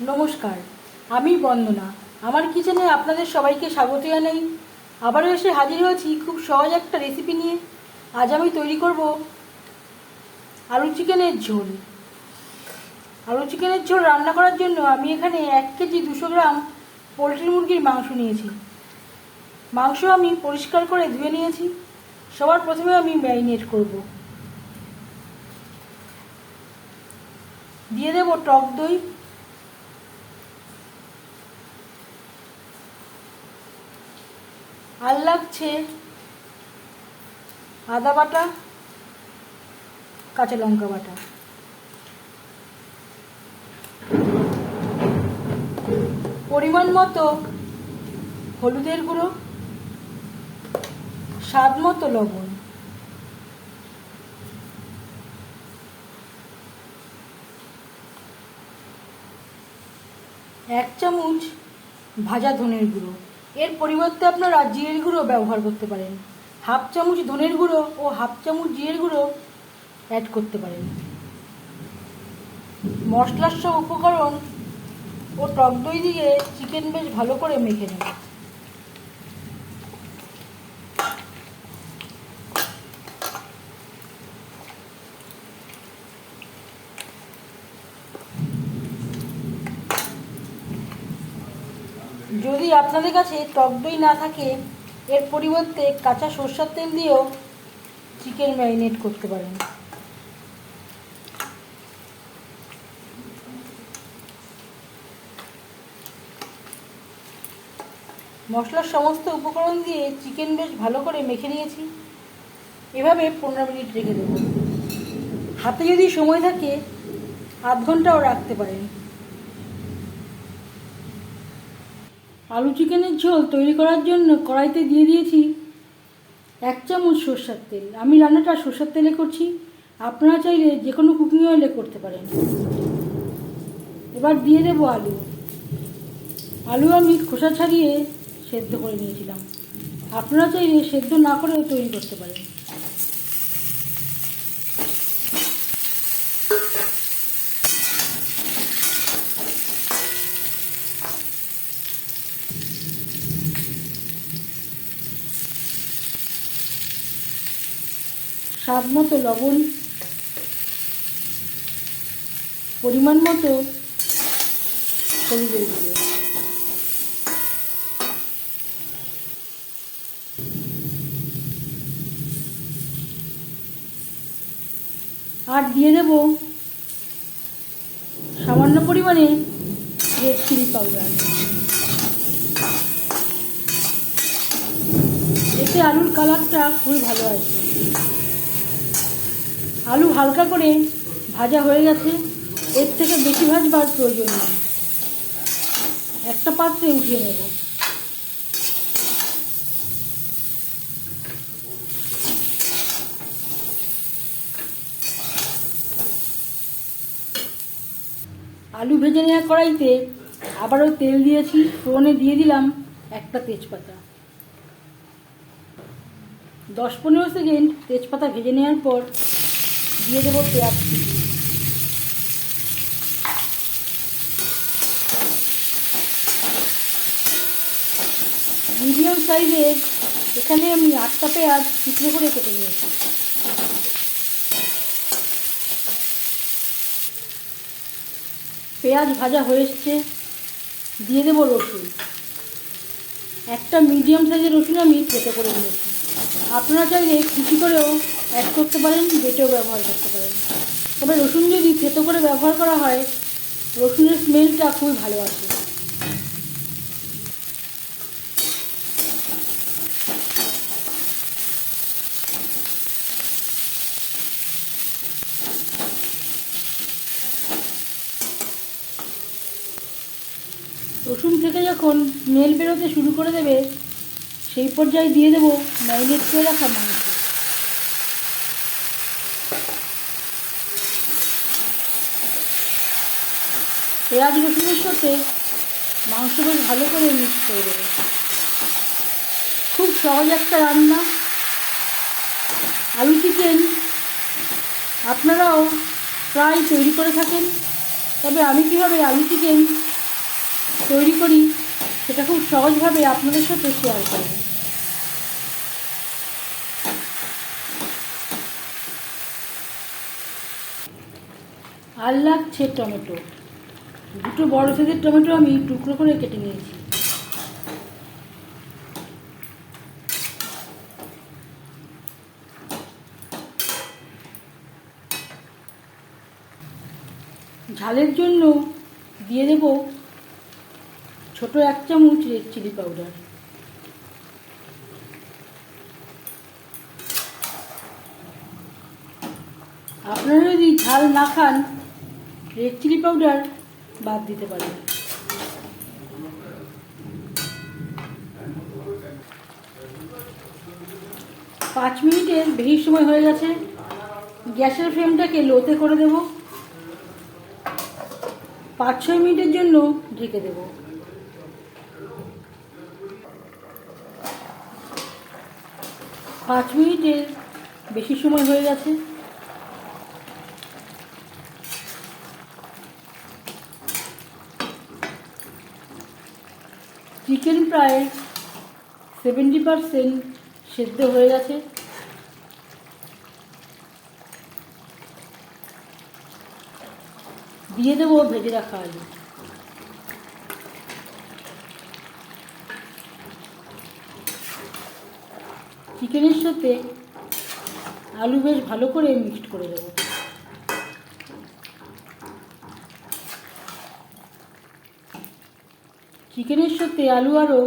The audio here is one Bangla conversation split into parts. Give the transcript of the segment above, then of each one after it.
নমস্কার, আমি বন্দনা। আমার কিচেনে আপনাদের সবাইকে স্বাগত জানাই। আবারও এসে হাজির হয়েছি খুব সহজ একটা রেসিপি নিয়ে। আজ আমি তৈরি করব আলু চিকেনের ঝোল। আলু চিকেনের ঝোল রান্না করার জন্য আমি এখানে এক কেজি দুশো গ্রাম পোলট্রি মুরগির মাংস নিয়েছি। মাংস আমি পরিষ্কার করে ধুয়ে নিয়েছি। সবার প্রথমে আমি ম্যারিনেট করব। দিয়ে দেবো টক দই আর লাগছে। আদা বাটা, কাঁচা লঙ্কা বাটা। পরিমাণ মতো হলুদের গুঁড়ো, স্বাদ মতো লবণ। এক চামচ ভাজা ধনের গুঁড়ো। এর পরিবর্তে আপনারা জিরের গুঁড়ো ব্যবহার করতে পারেন। হাফ চামচ ধনের গুঁড়ো ও হাফ চামচ জিরের গুঁড়ো অ্যাড করতে পারেন। মশলার সব উপকরণ ও টক দই দিয়ে চিকেন বেশ ভালো করে মেখে নেব যদি আপনাদের কাছে টক দই না থাকে, এর পরিবর্তে কাঁচা সর্ষার তেল দিয়েও চিকেন ম্যারিনেট করতে পারেন। মশলার সমস্ত উপকরণ দিয়ে চিকেন বেশ ভালো করে মেখে নিয়েছি। এভাবে পনেরো মিনিট রেখে দেবো। হাতে যদি সময় থাকে, আধ ঘন্টাও রাখতে পারেন। আলু চিকেনের ঝোল তৈরি করার জন্য কড়াইতে দিয়ে দিয়েছি এক চামচ সর্ষার তেল। আমি রান্নাটা সর্ষার তেলে করছি। আপনারা চাইলে যে কোনো কুকিং অয়েলে করতে পারেন। এবার দিয়ে দেবো আলু। আলু আমি খোসা ছাড়িয়ে সেদ্ধ করে নিয়েছিলাম। আপনারা চাইলে সেদ্ধ না করেও তৈরি করতে পারেন। স্বাদ মতো লবণ, পরিমাণ মতো হলুদের গুঁড়ো। আর দিয়ে দেব সামান্য পরিমাণে রেড চিলি পাউডার এতে আলুর কালারটা খুবই ভালো আছে আলু হালকা করে ভাজা হয়ে গেছে, এর থেকে বেশি ভাজবার প্রয়োজন নেই। একটা পাত্রে উঠিয়ে নেব। আলু ভেজে নেওয়া কড়াইতে আবারও তেল দিয়েছি, ফোড়নে দিয়ে দিলাম একটা তেজপাতা। দশ পনেরো সেকেন্ড তেজপাতা ভেজে নেওয়ার পর দিয়ে দেবো পেঁয়াজ। মিডিয়াম সাইজের এখানে আমি আটটা পেঁয়াজ টুকরো করে কেটে নিয়েছি। পেঁয়াজ ভাজা হয়ে এসছে। দিয়ে দেবো রসুন। একটা মিডিয়াম সাইজের রসুন আমি থেতো করে নিয়েছি। আপনারা চাইলে কুচি করেও অ্যাড করতে পারেন, বেটেও ব্যবহার করতে পারেন। তবে রসুন যদি থেতো করে ব্যবহার করা হয়, রসুনের স্মেলটা খুবই ভালো আসে। রসুন থেকে যখন মেল বেরোতে শুরু করে দেবে, সেই পর্যায়ে দিয়ে দেবো ম্যারিনেট করে রাখা মাংস। পেঁয়াজ রসুনের সাথে মাংস বেশ ভালো করে মিক্স করে দেবে। খুব সহজ একটা রান্না। আলু চিকেন আপনারাও প্রায় তৈরি করে থাকেন। তবে আমি কীভাবে আলু চিকেন তৈরি করি, সেটা খুব সহজভাবে আপনাদের সাথে শেয়ার করব। আর লাগছে টমেটো। দুটো বড় সাইজের টমেটো আমি টুকরো করে কেটে নিয়েছি। ঝালের জন্য দিয়ে দেব ছোট এক চামচ রেড চিলি পাউডার আপনারা যদি ঝাল না খান রেড চিলি পাউডার বাদ দিতে পারেন পাঁচ মিনিটের বেশি সময় হয়ে গেছে। গ্যাসের ফ্লেমটাকে লোতে করে দেব। পাঁচ ছয় মিনিটের জন্য ঢেকে দেব। পাঁচ মিনিটের বেশি সময় হয়ে গেছে। চিকেন প্রায় সেভেন্টি পারসেন্ট সেদ্ধ হয়ে গেছে। দিয়ে দেবো ভেজে রাখা আলু। চিকেনের সাথে আলু বেশ ভালো করে মিক্সড করে দেবো। চিকেনের সাথে আলু আরও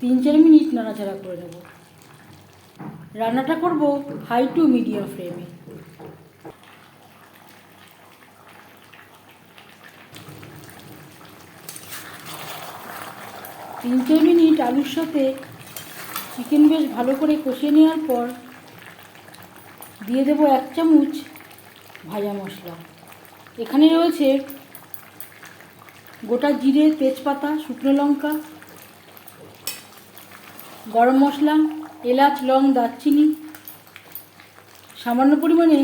তিন চার মিনিট নাড়াচাড়া করে নেব। রান্নাটা করব হাই টু মিডিয়াম ফ্লেমে। তিন চার মিনিট আলুর সাথে চিকেন বেশ ভালো করে কষিয়ে নেওয়ার পর দিয়ে দেবো এক চামচ ভাজা মশলা। এখানে রয়েছে গোটা জিরে, তেজপাতা, শুকনো লঙ্কা, গরম মশলা, এলাচ, লং, দারচিনি, সামান্য পরিমাণে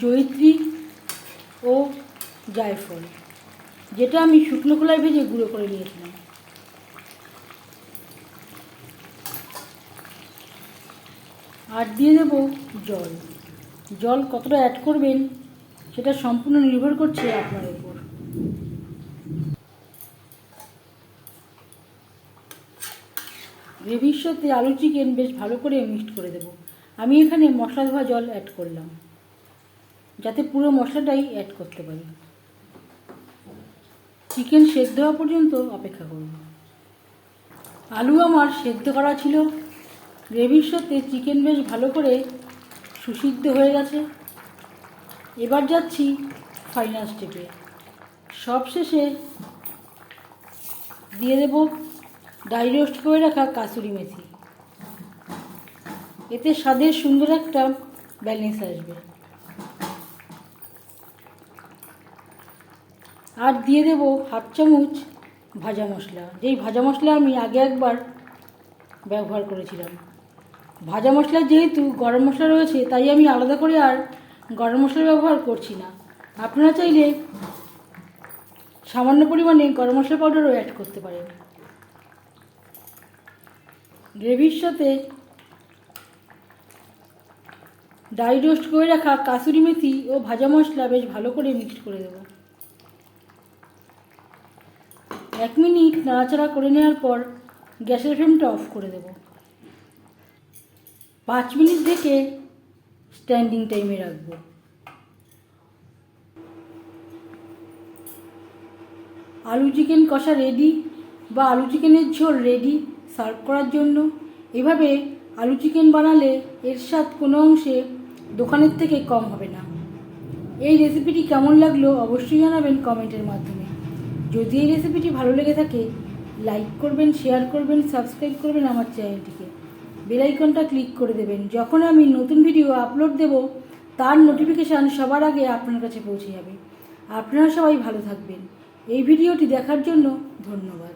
জয়িত্রী ও জায়ফল, যেটা আমি শুকনো কলায় ভেজে গুঁড়ো করে নিয়েছিলাম। আর দিয়ে দেব জল। জল কতটা অ্যাড করবেন, সেটা সম্পূর্ণ নির্ভর করছে আপনার উপর। সাথে আলু চিকেন বেশ ভালো করে মিক্সড করে দেব। আমি এখানে মশলা ধোয়া জল অ্যাড করলাম, যাতে পুরো মশলাটাই অ্যাড করতে পারি। চিকেন সেদ্ধ হওয়া পর্যন্ত অপেক্ষা করব আলু আমার সেদ্ধ করা ছিল। গ্রেভির সাথে চিকেন বেশ ভালো করে সুসিদ্ধ হয়ে গেছে। এবার যাচ্ছি ফাইনাল স্টেপে সবশেষে দিয়ে দেব ডাই রোস্ট করে রাখা কাসুরি মেথি। এতে স্বাদের সুন্দর একটা ব্যালেন্স আসবে। আর দিয়ে দেব হাফ চামচ ভাজা মশলা। যেই ভাজা মশলা আমি আগে একবার ব্যবহার করেছিলাম। ভাজা মশলা যেহেতু গরম মশলা রয়েছে, তাই আমি আলাদা করে আর গরম মশলা ব্যবহার করছি না। আপনারা চাইলে সামান্য পরিমাণে গরম মশলা পাউডারও অ্যাড করতে পারেন। গ্রেভির সাথে ডাই রোস্ট করে রাখা কাসুরি মেথি ও ভাজা মশলা বেশ ভালো করে মিক্সড করে দেব। এক মিনিট নাড়াচাড়া করে নেওয়ার পর গ্যাসের ফ্লেমটা অফ করে দেব। পাঁচ মিনিট থেকে স্ট্যান্ডিং টাইমে রাখব। আলু চিকেন কষা রেডি বা আলু চিকেনের ঝোল রেডি সার্ভ করার জন্য। এভাবে আলু চিকেন বানালে এর স্বাদ কোনো অংশে দোকানের থেকে কম হবে না। এই রেসিপিটি কেমন লাগল অবশ্যই জানাবেন কমেন্টের মাধ্যমে। যদি এই রেসিপিটি ভালো লেগে থাকে লাইক করবেন শেয়ার করবেন সাবস্ক্রাইব করবেন আমার চ্যানেলটিকে বেলাইকনটা ক্লিক করে দেবেন। যখন আমি নতুন ভিডিও আপলোড দেব, তার নোটিফিকেশান সবার আগে আপনার কাছে পৌঁছে যাবে। আপনারা সবাই ভালো থাকবেন। এই ভিডিওটি দেখার জন্য ধন্যবাদ।